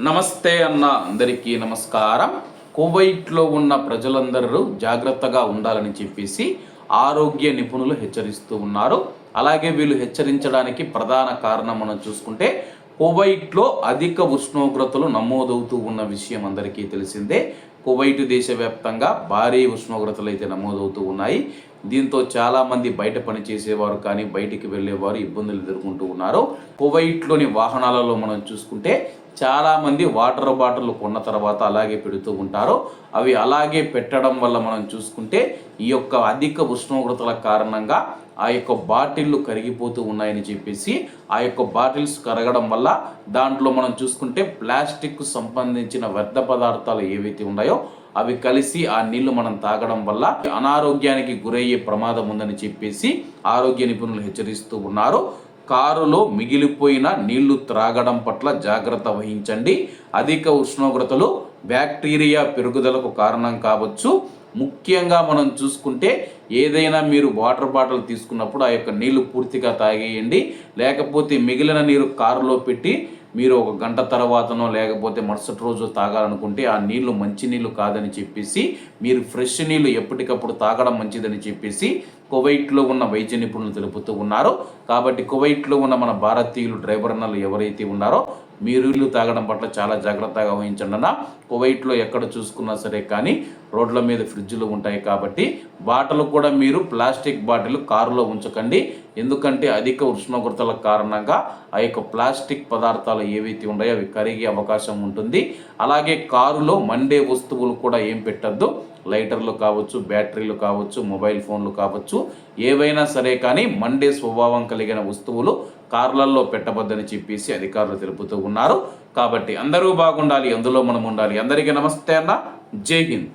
నమస్తే అన్న అందరికీ నమస్కారం. కువైట్లో ఉన్న ప్రజలందరూ జాగ్రత్తగా ఉండాలని చెప్పేసి ఆరోగ్య నిపుణులు హెచ్చరిస్తూ ఉన్నారు. అలాగే వీళ్ళు హెచ్చరించడానికి ప్రధాన కారణం మనం చూసుకుంటే కువైట్లో అధిక ఉష్ణోగ్రతలు నమోదవుతూ ఉన్న విషయం అందరికీ తెలిసిందే. కువైట్ దేశవ్యాప్తంగా భారీ ఉష్ణోగ్రతలు అయితే నమోదవుతూ ఉన్నాయి. దీంతో చాలామంది బయట పని చేసేవారు కానీ బయటికి వెళ్ళేవారు ఇబ్బందులు ఎదుర్కొంటూ ఉన్నారు. కువైట్లోని వాహనాలలో మనం చూసుకుంటే చాలామంది వాటర్ బాటిల్ కొన్న తర్వాత అలాగే పెడుతూ ఉంటారు. అవి అలాగే పెట్టడం వల్ల మనం చూసుకుంటే ఈ యొక్క అధిక ఉష్ణోగ్రతల కారణంగా ఆ యొక్క బాటిళ్ళు కరిగిపోతూ ఉన్నాయని చెప్పేసి ఆ యొక్క బాటిల్స్ కరగడం వల్ల దాంట్లో మనం చూసుకుంటే ప్లాస్టిక్ సంబంధించిన వ్యర్థ పదార్థాలు ఏవైతే ఉన్నాయో అవి కలిసి ఆ నీళ్ళు మనం తాగడం వల్ల అనారోగ్యానికి గురయ్యే ప్రమాదం ఉందని చెప్పేసి ఆరోగ్య నిపుణులు హెచ్చరిస్తూ ఉన్నారు. కారులో మిగిలిపోయిన నీళ్ళు త్రాగడం పట్ల జాగ్రత్త వహించండి. అధిక ఉష్ణోగ్రతలు బ్యాక్టీరియా పెరుగుదలకు కారణం కావచ్చు. ముఖ్యంగా మనం చూసుకుంటే ఏదైనా మీరు వాటర్ బాటిల్ తీసుకున్నప్పుడు ఆ యొక్క నీళ్ళు పూర్తిగా తాగేయండి. లేకపోతే మిగిలిన నీరు కారులో పెట్టి మీరు ఒక గంట తర్వాతనో లేకపోతే మరుసటి రోజు తాగాలనుకుంటే ఆ నీళ్ళు మంచి నీళ్ళు కాదని చెప్పేసి మీరు ఫ్రెష్ నీళ్ళు ఎప్పటికప్పుడు తాగడం మంచిదని చెప్పేసి కువైట్లో ఉన్న వైద్య నిపుణులు తెలుపుతూ ఉన్నారు. కాబట్టి కువైట్లో ఉన్న మన భారతీయులు డ్రైవర్ అన్నలు ఎవరైతే ఉన్నారో మీరు ఇల్లు తాగడం పట్ల చాలా జాగ్రత్తగా వహించండి అన్న. కువైట్లో ఎక్కడ చూసుకున్నా సరే కానీ రోడ్ల మీద ఫ్రిడ్జ్లు ఉంటాయి కాబట్టి బాటలు కూడా మీరు ప్లాస్టిక్ బాటిల్ కారులో ఉంచకండి. ఎందుకంటే అధిక ఉష్ణోగ్రతల కారణంగా ఆ యొక్క ప్లాస్టిక్ పదార్థాలు ఏవైతే ఉన్నాయో అవి కరిగే అవకాశం ఉంటుంది. అలాగే కారులో మండే వస్తువులు కూడా ఏం పెట్టద్దు. లైటర్లు కావచ్చు బ్యాటరీలు కావచ్చు మొబైల్ ఫోన్లు కావచ్చు. ఏవైనా సరే కానీ మండే స్వభావం కలిగిన వస్తువులు కార్లలో పెట్టవద్దని చెప్పేసి అధికారులు తెలుపుతూ ఉన్నారు. కాబట్టి అందరూ బాగుండాలి అందులో మనం ఉండాలి. అందరికీ నమస్తే అన్న. జై హింద్.